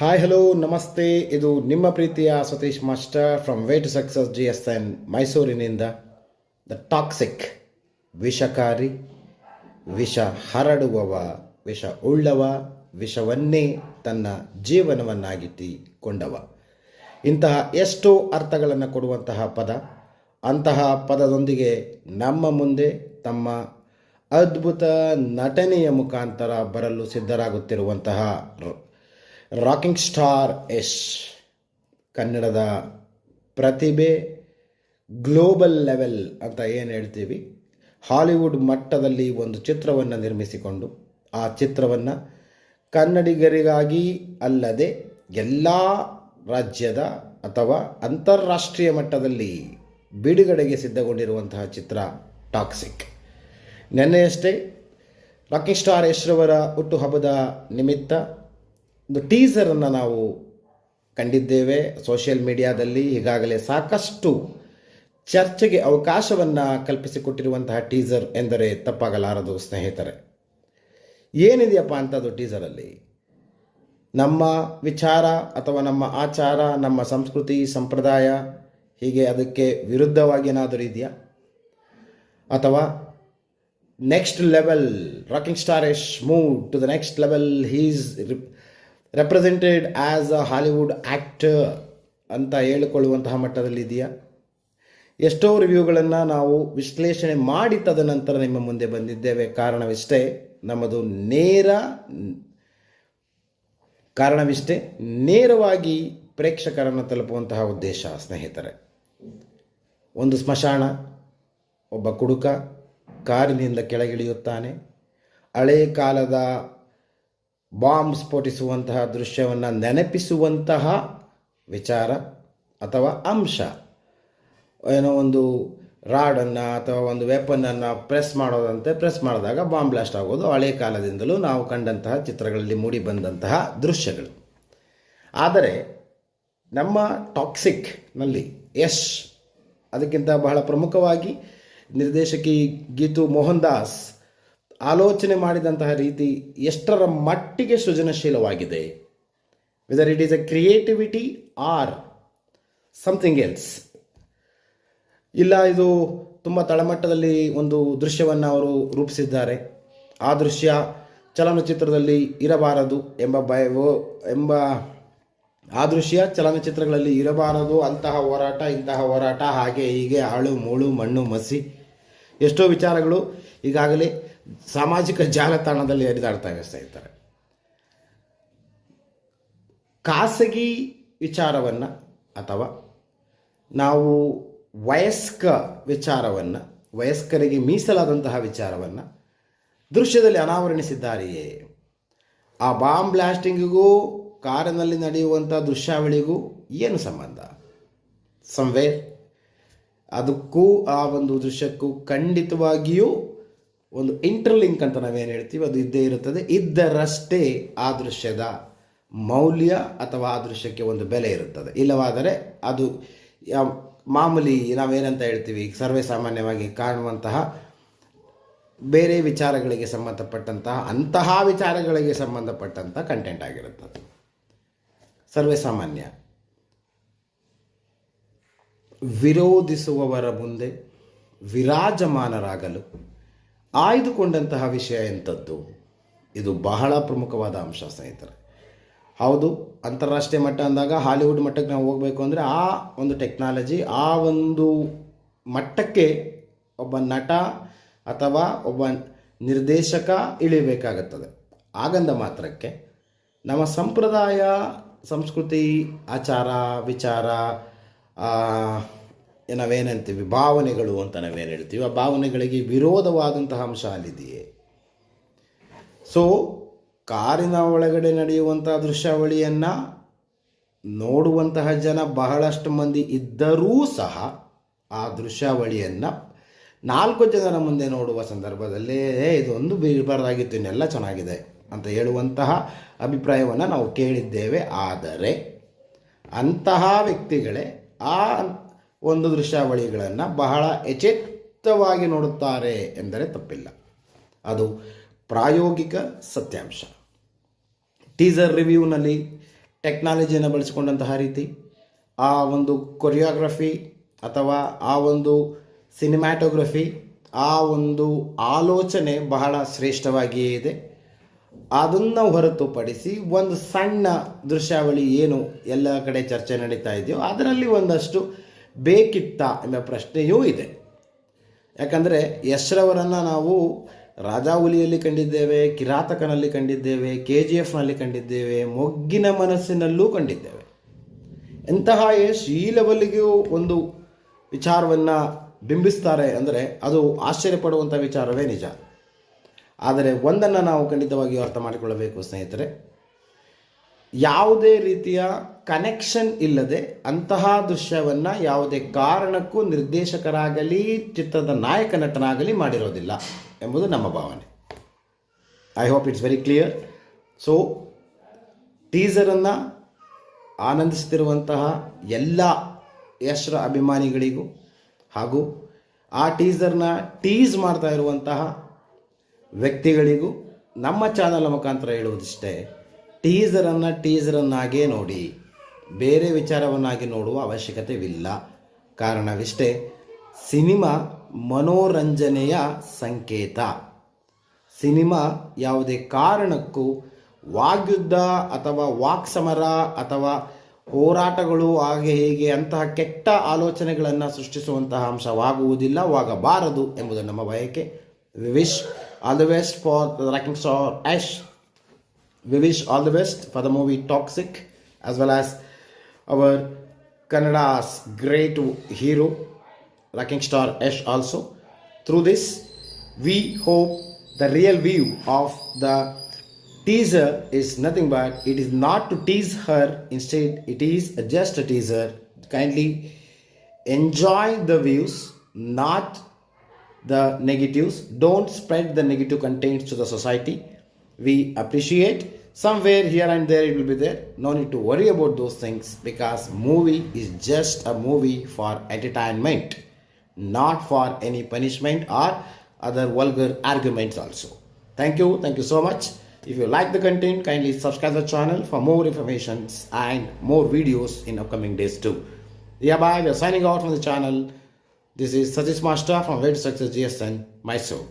Hi hello ನಮಸ್ತೆ. ಇದು ನಿಮ್ಮ ಪ್ರೀತಿಯ Satish master from way to success G S N ಮೈಸೂರಿನಿಂದ ದ ಟಾಕ್ಸಿಕ್ ವಿಷಕಾರಿ, ವಿಷ ಹರಡುವವ, ವಿಷ ಉಳ್ಳವ, ವಿಷವನ್ನೇ ತನ್ನ ಜೀವನವನ್ನಾಗಿಟ್ಟಿಕೊಂಡವ ಇಂತಹ ಎಷ್ಟೋ ಅರ್ಥಗಳನ್ನು ಕೊಡುವಂತಹ ಪದ, ಅಂತಹ ಪದದೊಂದಿಗೆ ನಮ್ಮ ಮುಂದೆ ತಮ್ಮ ಅದ್ಭುತ ನಟನೆಯ ಮುಖಾಂತರ ಬರಲು ಸಿದ್ಧರಾಗುತ್ತಿರುವಂತಹ ರಾಕಿಂಗ್ ಸ್ಟಾರ್ ಎಸ್ ಕನ್ನಡದ ಪ್ರತಿಭೆ ಗ್ಲೋಬಲ್ ಲೆವೆಲ್ ಅಂತ ಏನು ಹೇಳ್ತೀವಿ? ಹಾಲಿವುಡ್ ಮಟ್ಟದಲ್ಲಿ ಒಂದು ಚಿತ್ರವನ್ನು ನಿರ್ಮಿಸಿಕೊಂಡು, ಆ ಚಿತ್ರವನ್ನು ಕನ್ನಡಿಗರಿಗಾಗಿ ಅಲ್ಲದೆ ಎಲ್ಲ ರಾಜ್ಯದ ಅಥವಾ ಅಂತಾರಾಷ್ಟ್ರೀಯ ಮಟ್ಟದಲ್ಲಿ ಬಿಡುಗಡೆಗೆ ಸಿದ್ಧಗೊಂಡಿರುವಂತಹ ಚಿತ್ರ ಟಾಕ್ಸಿಕ್ ನಿನ್ನೆಯಷ್ಟೇ ರಾಕಿಂಗ್ ಸ್ಟಾರ್ ಯಶ್ರವರ ಹುಟ್ಟುಹಬ್ಬದ ನಿಮಿತ್ತ ಒಂದು ಟೀಸರನ್ನು ನಾವು ಕಂಡಿದ್ದೇವೆ ಸೋಷಿಯಲ್ ಮೀಡಿಯಾದಲ್ಲಿ ಈಗಾಗಲೇ ಸಾಕಷ್ಟು ಚರ್ಚೆಗೆ ಅವಕಾಶವನ್ನು ಕಲ್ಪಿಸಿಕೊಟ್ಟಿರುವಂತಹ ಟೀಸರ್ ಎಂದರೆ ತಪ್ಪಾಗಲಾರದು ಸ್ನೇಹಿತರೆ. ಏನಿದೆಯಪ್ಪ ಅಂಥದ್ದು ಟೀಸರಲ್ಲಿ ನಮ್ಮ ವಿಚಾರ ಅಥವಾ ನಮ್ಮ ಆಚಾರ, ನಮ್ಮ ಸಂಸ್ಕೃತಿ, ಸಂಪ್ರದಾಯ ಹೀಗೆ ಅದಕ್ಕೆ ವಿರುದ್ಧವಾಗಿ ಏನಾದರೂ ಇದೆಯಾ? ಅಥವಾ next level rocking star Yash move to the next level he's represented as a Hollywood act ಅಂತ ಹೇಳಿಕೊಳ್ಳುವಂತಹ ಮಟ್ಟದಲ್ಲಿ ಇದೆಯಾ? ಎಷ್ಟೋ ರಿವ್ಯೂಗಳನ್ನು ನಾವು ವಿಶ್ಲೇಷಣೆ ಮಾಡಿ ತದನಂತರ ನಿಮ್ಮ ಮುಂದೆ ಬಂದಿದ್ದೇವೆ. ಕಾರಣವಿಷ್ಟೇ, ನಮ್ಮದು ನೇರ, ಕಾರಣವಿಷ್ಟೇ, ನೇರವಾಗಿ ಪ್ರೇಕ್ಷಕರನ್ನು ತಲುಪುವಂತಹ ಉದ್ದೇಶ, ಸ್ನೇಹಿತರೆ. ಒಂದು ಸ್ಮಶಾನ, ಒಬ್ಬ ಕುಡುಕ ಕಾರಿನಿಂದ ಕೆಳಗಿಳಿಯುತ್ತಾನೆ. ಹಳೆಯ ಕಾಲದ ಬಾಂಬ್ ಸ್ಫೋಟಿಸುವಂತಹ ದೃಶ್ಯವನ್ನು ನೆನಪಿಸುವಂತಹ ವಿಚಾರ ಅಥವಾ ಅಂಶ. ಏನೋ ಒಂದು ರಾಡನ್ನು ಅಥವಾ ಒಂದು ವೆಪನನ್ನು ಪ್ರೆಸ್ ಮಾಡೋದಂತೆ ಪ್ರೆಸ್ ಮಾಡಿದಾಗ ಬಾಂಬ್ ಬ್ಲಾಸ್ಟ್ ಆಗೋದು. ಹಳೆಯ ಕಾಲದಿಂದಲೂ ನಾವು ಕಂಡಂತಹ ಚಿತ್ರಗಳಲ್ಲಿ ಮೂಡಿ ಬಂದಂತಹ ದೃಶ್ಯಗಳು. ಆದರೆ ನಮ್ಮ ಟಾಕ್ಸಿಕ್ನಲ್ಲಿ ಯಶ್ ಅದಕ್ಕಿಂತ ಬಹಳ ಪ್ರಮುಖವಾಗಿ ನಿರ್ದೇಶಕಿ ಗೀತು ಮೋಹನ್ ದಾಸ್ ಆಲೋಚನೆ ಮಾಡಿದಂತಹ ರೀತಿ ಎಷ್ಟರ ಮಟ್ಟಿಗೆ ಸೃಜನಶೀಲವಾಗಿದೆ. Whether it is a creativity or something else ಇಲ್ಲ, ಇದು ತುಂಬ ತಳಮಟ್ಟದಲ್ಲಿ ಒಂದು ದೃಶ್ಯವನ್ನು ಅವರು ರೂಪಿಸಿದ್ದಾರೆ. ಆ ದೃಶ್ಯ ಚಲನಚಿತ್ರದಲ್ಲಿ ಇರಬಾರದು ಎಂಬ ಭಯವೋ ಎಂಬ ಆ ದೃಶ್ಯ ಚಲನಚಿತ್ರಗಳಲ್ಲಿ ಇರಬಾರದು. ಅಂತಹ ಹೋರಾಟ, ಇಂತಹ ಹೋರಾಟ, ಹಾಗೆ ಹೀಗೆ ಹಾಳು ಮೂಳು ಮಣ್ಣು ಮಸಿ. ಎಷ್ಟೋ ವಿಚಾರಗಳು ಈಗಾಗಲೇ ಸಾಮಾಜಿಕ ಜಾಲತಾಣದಲ್ಲಿ ಹರಿದಾಡ್ತಾ ಇರ್ತಾ ಇರ್ತಾರೆ ಖಾಸಗಿ ವಿಚಾರವನ್ನು ಅಥವಾ ನಾವು ವಯಸ್ಕ ವಿಚಾರವನ್ನು, ವಯಸ್ಕರಿಗೆ ಮೀಸಲಾದಂತಹ ವಿಚಾರವನ್ನು ದೃಶ್ಯದಲ್ಲಿ ಅನಾವರಣಿಸಿದ್ದಾರೆಯೇ? ಆ ಬಾಂಬ್ ಬ್ಲಾಸ್ಟಿಂಗಿಗೂ, ಕಾರಿನಲ್ಲಿ ನಡೆಯುವಂಥ ದೃಶ್ಯಾವಳಿಗೂ ಏನು ಸಂಬಂಧ? ಸಂವೇರ್ ಅದಕ್ಕೂ ಆ ಒಂದು ದೃಶ್ಯಕ್ಕೂ ಖಂಡಿತವಾಗಿಯೂ ಒಂದು ಇಂಟರ್ಲಿಂಕ್ ಅಂತ ನಾವೇನು ಹೇಳ್ತೀವಿ, ಅದು ಇದ್ದೇ ಇರುತ್ತದೆ. ಇದ್ದರಷ್ಟೇ ಆ ದೃಶ್ಯದ ಮೌಲ್ಯ ಅಥವಾ ಆ ದೃಶ್ಯಕ್ಕೆ ಒಂದು ಬೆಲೆ ಇರುತ್ತದೆ. ಇಲ್ಲವಾದರೆ ಅದು ಮಾಮೂಲಿ ನಾವೇನಂತ ಹೇಳ್ತೀವಿ, ಸರ್ವೇ ಸಾಮಾನ್ಯವಾಗಿ ಕಾಣುವಂತಹ ಬೇರೆ ವಿಚಾರಗಳಿಗೆ ಸಂಬಂಧಪಟ್ಟಂತಹ, ಅಂತಹ ವಿಚಾರಗಳಿಗೆ ಸಂಬಂಧಪಟ್ಟಂತಹ ಕಂಟೆಂಟ್ ಆಗಿರುತ್ತದೆ. ಸರ್ವೇ ಸಾಮಾನ್ಯ. ವಿರೋಧಿಸುವವರ ಮುಂದೆ ವಿರಾಜಮಾನರಾಗಲು ಆಯ್ದುಕೊಂಡಂತಹ ವಿಷಯ ಎಂಥದ್ದು? ಇದು ಬಹಳ ಪ್ರಮುಖವಾದ ಅಂಶ ಸ್ನೇಹಿತರೆ. ಹೌದು, ಅಂತಾರಾಷ್ಟ್ರೀಯ ಮಟ್ಟ ಅಂದಾಗ ಹಾಲಿವುಡ್ ಮಟ್ಟಕ್ಕೆ ನಾವು ಹೋಗಬೇಕು ಅಂದರೆ ಆ ಒಂದು ಟೆಕ್ನಾಲಜಿ, ಆ ಒಂದು ಮಟ್ಟಕ್ಕೆ ಒಬ್ಬ ನಟ ಅಥವಾ ಒಬ್ಬ ನಿರ್ದೇಶಕ ಇಳಿಬೇಕಾಗುತ್ತದೆ. ಆಗಂದ ಮಾತ್ರಕ್ಕೆ ನಮ್ಮ ಸಂಪ್ರದಾಯ, ಸಂಸ್ಕೃತಿ, ಆಚಾರ, ವಿಚಾರ ನಾವೇನಂತೀವಿ? ಭಾವನೆಗಳು ಅಂತ ನಾವೇನು ಹೇಳ್ತೀವಿ? ಆ ಭಾವನೆಗಳಿಗೆ ವಿರೋಧವಾದಂತಹ ಅಂಶ ಅಲ್ಲಿದೆಯೇ? ಸೊ ಕಾರಿನ ಒಳಗಡೆ ನಡೆಯುವಂತಹ ದೃಶ್ಯಾವಳಿಯನ್ನು ನೋಡುವಂತಹ ಜನ ಬಹಳಷ್ಟು ಮಂದಿ ಇದ್ದರೂ ಸಹ ಆ ದೃಶ್ಯಾವಳಿಯನ್ನು ನಾಲ್ಕು ಜನರ ಮುಂದೆ ನೋಡುವ ಸಂದರ್ಭದಲ್ಲಿ ಇದೊಂದು ಬೀಳ್ಬಾರ್ದಾಗಿತ್ತು, ಇನ್ನೆಲ್ಲ ಚೆನ್ನಾಗಿದೆ ಅಂತ ಹೇಳುವಂತಹ ಅಭಿಪ್ರಾಯವನ್ನು ನಾವು ಕೇಳಿದ್ದೇವೆ. ಆದರೆ, ಅಂತಹ ವ್ಯಕ್ತಿಗಳೇ ಆ ಒಂದು ದೃಶ್ಯಾವಳಿಗಳನ್ನು ಬಹಳ ಎಚೆತ್ತವಾಗಿ ನೋಡುತ್ತಾರೆ ಎಂದರೆ ತಪ್ಪಿಲ್ಲ. ಅದು ಪ್ರಾಯೋಗಿಕ ಸತ್ಯಾಂಶ. ಟೀಸರ್ ರಿವ್ಯೂನಲ್ಲಿ ಟೆಕ್ನಾಲಜಿಯನ್ನು ಬಳಸಿಕೊಂಡಂತಹ ರೀತಿ, ಆ ಒಂದು ಕೊರಿಯೋಗ್ರಫಿ ಅಥವಾ ಆ ಒಂದು ಸಿನಿಮ್ಯಾಟೋಗ್ರಫಿ, ಆ ಒಂದು ಆಲೋಚನೆ ಬಹಳ ಶ್ರೇಷ್ಠವಾಗಿಯೇ ಇದೆ. ಅದನ್ನು ಹೊರತುಪಡಿಸಿ ಒಂದು ಸಣ್ಣ ದೃಶ್ಯಾವಳಿ ಏನು ಎಲ್ಲ ಕಡೆ ಚರ್ಚೆ ನಡೀತಾ ಇದೆಯೋ ಅದರಲ್ಲಿ ಒಂದಷ್ಟು ಬೇಕಿತ್ತ ಎಂಬ ಪ್ರಶ್ನೆಯೂ ಇದೆ. ಯಾಕಂದರೆ ಯಶ್ರವರನ್ನು ನಾವು ರಾಜಾಹುಲಿಯಲ್ಲಿ ಕಂಡಿದ್ದೇವೆ, ಕಿರಾತಕನಲ್ಲಿ ಕಂಡಿದ್ದೇವೆ, ಕೆ ಜಿ ಎಫ್ನಲ್ಲಿ ಕಂಡಿದ್ದೇವೆ, ಮೊಗ್ಗಿನ ಮನಸ್ಸಿನಲ್ಲೂ ಕಂಡಿದ್ದೇವೆ. ಎಂತಹ ಯಶ್ ಈ ಲೆವೆಲ್ಗೂ ಒಂದು ವಿಚಾರವನ್ನು ಬಿಂಬಿಸ್ತಾರೆ ಅಂದರೆ ಅದು ಆಶ್ಚರ್ಯಪಡುವಂಥ ವಿಚಾರವೇ ನಿಜ. ಆದರೆ ಒಂದನ್ನು ನಾವು ಖಂಡಿತವಾಗಿಯೂ ಅರ್ಥ ಮಾಡಿಕೊಳ್ಳಬೇಕು ಸ್ನೇಹಿತರೆ ಯಾವುದೇ ರೀತಿಯ ಕನೆಕ್ಷನ್ ಇಲ್ಲದೆ ಅಂತಹ ದೃಶ್ಯವನ್ನು ಯಾವುದೇ ಕಾರಣಕ್ಕೂ ನಿರ್ದೇಶಕರಾಗಲಿ, ಚಿತ್ರದ ನಾಯಕ ನಟನಾಗಲಿ ಮಾಡಿರೋದಿಲ್ಲ ಎಂಬುದು ನಮ್ಮ ಭಾವನೆ. I hope it's very clear so ಟೀಸರನ್ನು ಆನಂದಿಸುತ್ತಿರುವಂತಹ ಎಲ್ಲ ಯಶ್ರ ಅಭಿಮಾನಿಗಳಿಗೂ ಹಾಗೂ ಆ ಟೀಸರ್ನ ಟೀಸ್ ಮಾಡ್ತಾ ಇರುವಂತಹ ವ್ಯಕ್ತಿಗಳಿಗೂ ನಮ್ಮ ಚಾನಲ್ ಮುಖಾಂತರ ಹೇಳುವುದಿಷ್ಟೇ. ಟೀಸರನ್ನು ಟೀಸರನ್ನಾಗೇ ನೋಡಿ, ಬೇರೆ ವಿಚಾರವನ್ನಾಗಿ ನೋಡುವ ಅವಶ್ಯಕತೆವಿಲ್ಲ. ಕಾರಣವಿಷ್ಟೇ, ಸಿನಿಮಾ ಮನೋರಂಜನೆಯ ಸಂಕೇತ. ಸಿನಿಮಾ ಯಾವುದೇ ಕಾರಣಕ್ಕೂ ವಾಗ್ಯುದ್ಧ ಅಥವಾ ವಾಕ್ ಸಮರ ಅಥವಾ ಹೋರಾಟಗಳು ಹಾಗೆ ಹೀಗೆ ಅಂತಹ ಕೆಟ್ಟ ಆಲೋಚನೆಗಳನ್ನು ಸೃಷ್ಟಿಸುವಂತಹ ಅಂಶವಾಗುವುದಿಲ್ಲ, ವಾಗಬಾರದು ಎಂಬುದು ನಮ್ಮ ಬಯಕೆ. Wish, all the best for the rocking star Yash. We wish all the best for the movie Toxic as well as our Kannada's great hero, Rocking Star Ash also. Through this, we hope the real view of the teaser is nothing but it is not to tease her, instead, it is just a teaser. Kindly enjoy the views, not the negatives. Don't spread the negative contents to the society. We appreciate somewhere here and there it will be there. No need to worry about those things because movie is just a movie for entertainment, not for any punishment or other vulgar arguments also. Thank you, thank you so much. If you like the content, kindly subscribe the channel for more information and more videos in upcoming days too. Yeah, bye. We are signing out from the channel. This is Satish Master from to Success GSN, Mysore.